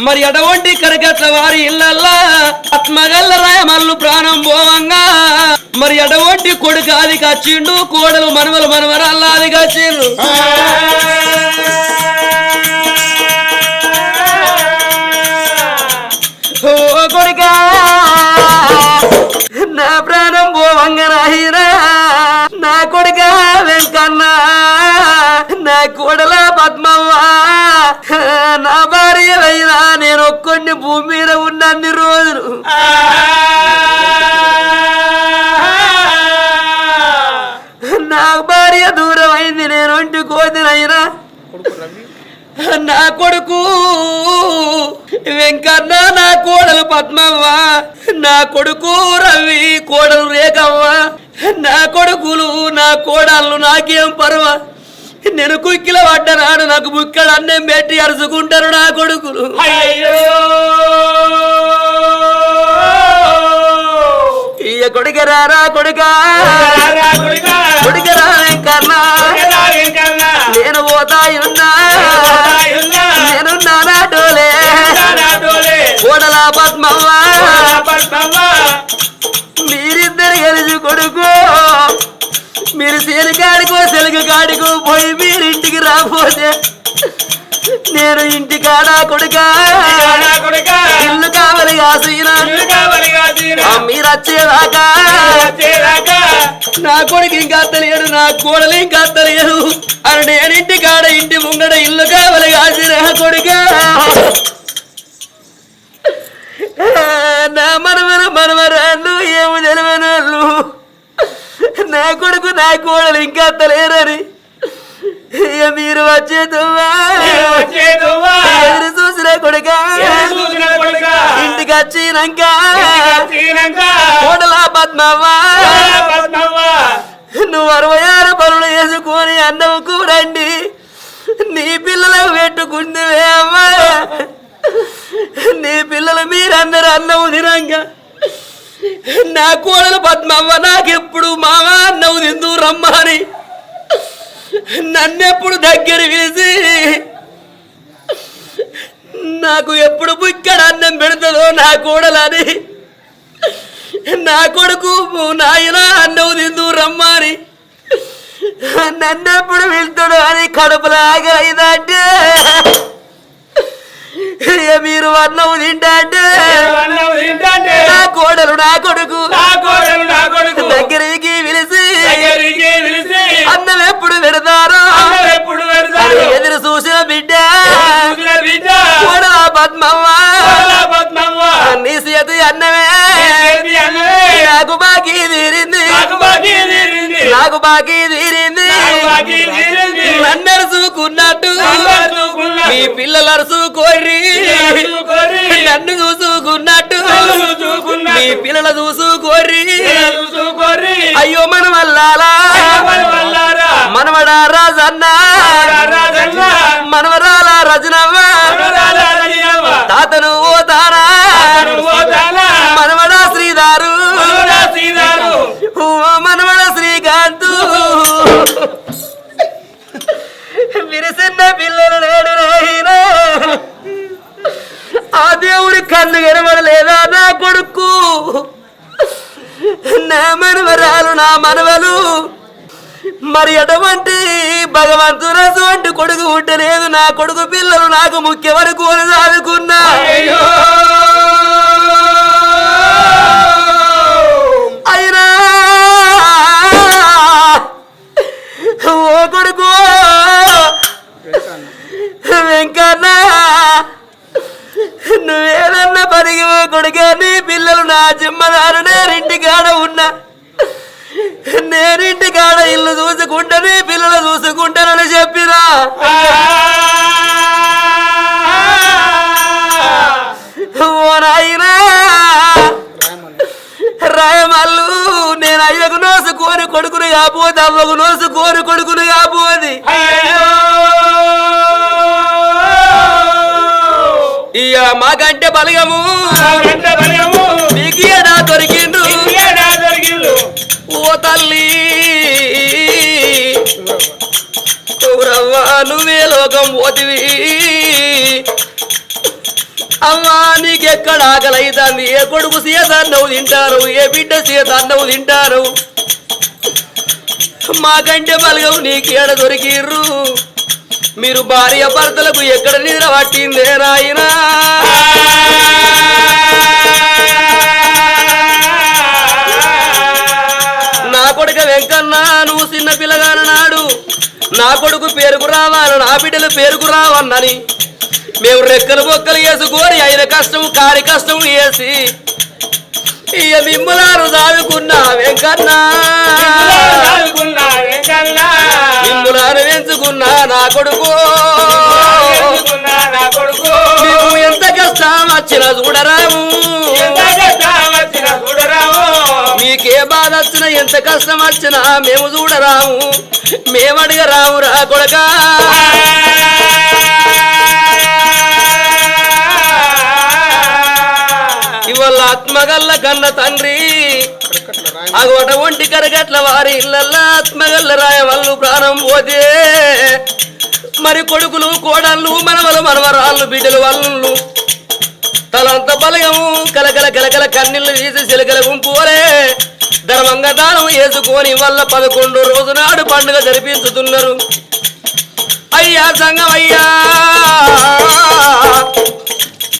మరి అటువంటి కరగట్ల వారి ఇళ్ళల్లా ఆత్మగల్ల రాయమల్లు ప్రాణం పోవంగా. మరి అటువంటి కొడుకు అది కచ్చిండు కోడలు మనవలు మనవరాల్లా అది కచ్చిండు ఓ కొడుకా నా ప్రాణం పోవంగా రాహిరా నా కొడుక వెంకన్న నా కోడల పద్మవ్వ. నా నేను భూమి మీద ఉన్నన్ని రోజులు. నా భార్య దూరం అయింది నేను ఒంటి కోతినైనా. నా కొడుకు వెంకన్న నా కోడలు పద్మవ్వ నా కొడుకు రవి కోడలు రేఖవ్వ నా కొడుకులు నా కోడళ్ళు నాకేం పర్వ. నేను కుక్కిల పడ్డనాడు నాకు బుక్కడు అన్నం పెట్టి అరుచుకుంటారు నా కొడుకులు. ఇయ్య కొడుకరా రా కొడుకా? కొడుకరా వెంకన్న నేను పోతా పోయి మీరు ఇంటికి రాపోతే నేను ఇంటి కాడ కొడుక. ఇల్లు కావాలి కాసిన మీరు వచ్చేదాకా. నా కొడుకు ఇంకా తెలియదు నా కోడలు ఇంకా తెలియదు అని నేను ఇంటి కాడ ఇంటి ముంగడ ఇల్లు కావాలి కాసిన కొడుక. నా మనవర మనవరాళ్ళు ఏమి తెలియనోళ్ళు. నా కొడుకు నా కోడలు ఇంకా తెలియరని ఇక మీరు వచ్చేదువా? ఎదురు చూసిన కొడుక. ఇంటికి వచ్చినాక. కోడల పద్మవ్వ. నువ్వు అరవై ఆరు పనులు వేసుకొని అన్నవుకు రండి నీ పిల్లలకు పెట్టుకుందివే అమ్మా నీ పిల్లలు మీరందరూ అన్నవు తినంగా. నా కోడలు పద్మవ్వ నాకెప్పుడు మామ అన్నవు తిందు రమ్మని నన్నెప్పుడు దగ్గర పిలిచి నాకు ఎప్పుడు బుక్కడ అన్నం పెడుతుందో నా కోడలని. నా కొడుకు నాయన అన్నవు తిందు రమ్మని నన్నెప్పుడు వెళ్తాడు అని కడుపులాగా ఇదంటే. మీరు అన్నం తింటా నా కోడలు నా కొడుకు. దగ్గరికి నాకు బాకీ తీరింది నన్ను అరుచుకున్నట్టు మీ పిల్లలు అరుచుకోర్రి నన్ను చూసుకున్నట్టు. మీ పిల్లలు చూసుకోర్రి అయ్యో మన వల్లాలా మనవడా రాజన్న. కన్ను కనబడలేదా నా కొడుకు? నా మనవరాలు నా మనవలు. మరి ఎటువంటి భగవంతుడు అటువంటి కొడుకు ఉండలేదు నా కొడుకు పిల్లలు నాకు ముఖ్యమని కోరి సాదుకున్నా పనికి నీ పిల్లలు నా జిమ్మదారు నేరింటి కాడ ఉన్నా. నేరింటి కాడ ఇల్లు చూసుకుంటా నీ పిల్లలు చూసుకుంటానని చెప్పిరా. ఓ నాయనా. రాయమల్లు నేను అయ్యకు నోసు కోరి కొడుకును కాపోతే అవ్వకు నోసు కోరి కొడుకును బలగము. మీకు ఏడా దొరికిండ్రు ఓ తల్లి కౌరవ్వ నువ్వే లోకం పోతివి. అమ్మా నీకెక్కడ ఆకలైతాంది ఏ కొడుకు సీత అన్నవు తింటారు? ఏ బిడ్డ సీత అన్నవు తింటారు మాకంటే బలగం నీకేడ దొరికిర్రు? మీరు భార్య భర్తలకు ఎక్కడ నిద్ర పట్టిందే రాయినా నా కొడుక వెంకన్న నువ్వు చిన్న పిల్లగానన్నాడు నా కొడుకు పేరుకు రావాలి నా బిడ్డలు పేరుకు రావన్నని. మేము రెక్కలు బొక్కలు వేసుకొని అయిన కష్టం కారి కష్టం వేసి ఇక మిమ్మలారు దాదుకున్నా వెంకన్న. చదువుకున్నా వెంకన్నా. నా కొడుకు. మేము ఎంత కష్టం వచ్చినా చూడరాము మీకే బాధ వచ్చినా ఎంత కష్టం వచ్చినా మేము చూడరాము మేము అడగరాము రా కొడకా. ఇవాళ ఆత్మగల్ల కన్న తండ్రి. అగోట ఒంటి కరగట్ల వారి ఇళ్ళల్లా ఆత్మగల్ల రాయ ప్రాణం పోతే. మరి కొడుకులు కోడళ్ళు మనవలు మనవరాళ్ళు బిడ్డలు వాళ్ళు తలంత బలగము కలకల కలకల కన్నీళ్ళు తీసి చిలకల గుంపులే. ధర్మంగా దానం వేసుకొని వల్ల పదకొండు రోజు నాడు పండుగ జరిపించుతున్నారు. అయ్యా సంగం అయ్యా